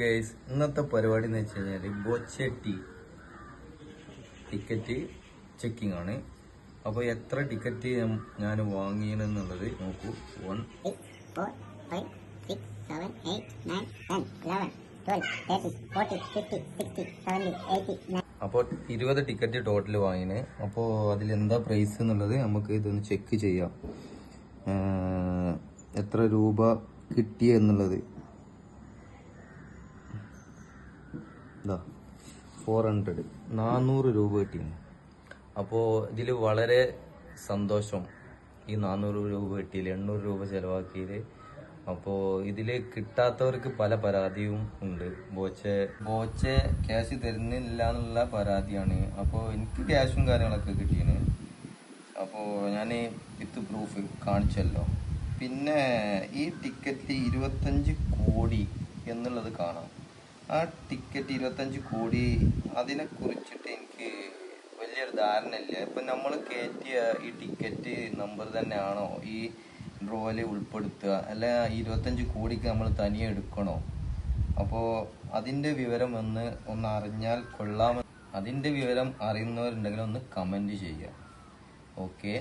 Guys ഇന്നത്തെ പരിപാടി എന്ന് വെച്ച് കഴിഞ്ഞാൽ ബൊച്ചട്ടി ടിക്കറ്റ് ചെക്കിംഗ് ആണ്. അപ്പോൾ എത്ര ടിക്കറ്റ് ഞാൻ വാങ്ങിയെന്നുള്ളത് നോക്കൂ. വൺ. അപ്പോൾ ഇരുപത് ടിക്കറ്റ് ടോട്ടൽ വാങ്ങിന്. അപ്പോൾ അതിലെന്താ പ്രൈസ് എന്നുള്ളത് നമുക്ക് ഇതൊന്ന് ചെക്ക് ചെയ്യാം. എത്ര രൂപ കിട്ടി എന്നുള്ളത് ഇതാ ഫോർ ഹൺഡ്രഡ് നാനൂറ് രൂപ കിട്ടിയാണ് അപ്പോൾ ഇതിൽ വളരെ സന്തോഷം. ഈ നാനൂറ് രൂപ കിട്ടിയില്ല എണ്ണൂറ് രൂപ ചിലവാക്കിയത് അപ്പോൾ ഇതിൽ കിട്ടാത്തവർക്ക് പല പരാതിയും ഉണ്ട്. ബോച്ചെ ബോച്ചെ ക്യാഷ് തരുന്നില്ല എന്നുള്ള പരാതിയാണ്. അപ്പോൾ എനിക്ക് ക്യാഷും കാര്യങ്ങളൊക്കെ കിട്ടിയാണ് അപ്പോൾ ഞാൻ വിത്ത് പ്രൂഫ് കാണിച്ചല്ലോ. പിന്നെ ഈ ടിക്കറ്റിൽ ഇരുപത്തഞ്ച് കോടി എന്നുള്ളത് കാണാം. ആ ടിക്കറ്റ് ഇരുപത്തഞ്ച് കോടി അതിനെ കുറിച്ചിട്ട് എനിക്ക് വലിയൊരു ധാരണയില്ല. ഇപ്പം നമ്മൾ കയറ്റിയ ഈ ടിക്കറ്റ് നമ്പർ തന്നെയാണോ ഈ ഡ്രോയിൽ ഉൾപ്പെടുത്തുക? അല്ല ഇരുപത്തഞ്ച് കോടിക്ക് നമ്മൾ തനിയെ എടുക്കണോ? അപ്പോൾ അതിന്റെ വിവരം ഒന്ന് ഒന്ന് അറിഞ്ഞാൽ കൊള്ളാമെന്ന്. അതിന്റെ വിവരം അറിയുന്നവരുണ്ടെങ്കിൽ ഒന്ന് കമന്റ് ചെയ്യുക. ഓക്കെ